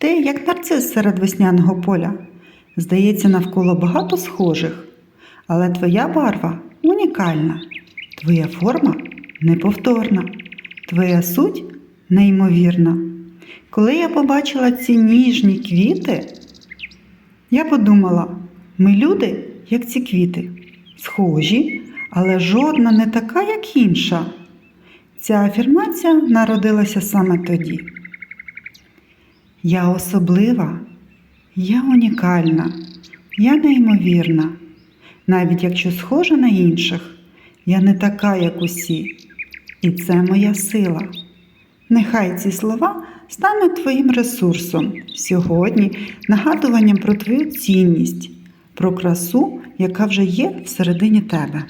Ти як нарцис серед весняного поля. Здається, навколо багато схожих, але твоя барва унікальна, твоя форма неповторна, твоя суть неймовірна. Коли я побачила ці ніжні квіти, я подумала, ми люди, як ці квіти, схожі, але жодна не така, як інша. Ця афірмація народилася саме тоді. Я особлива, я унікальна, я неймовірна. Навіть якщо схожа на інших, я не така, як усі. І це моя сила. Нехай ці слова стануть твоїм ресурсом сьогодні, нагадуванням про твою цінність, про красу, яка вже є всередині тебе.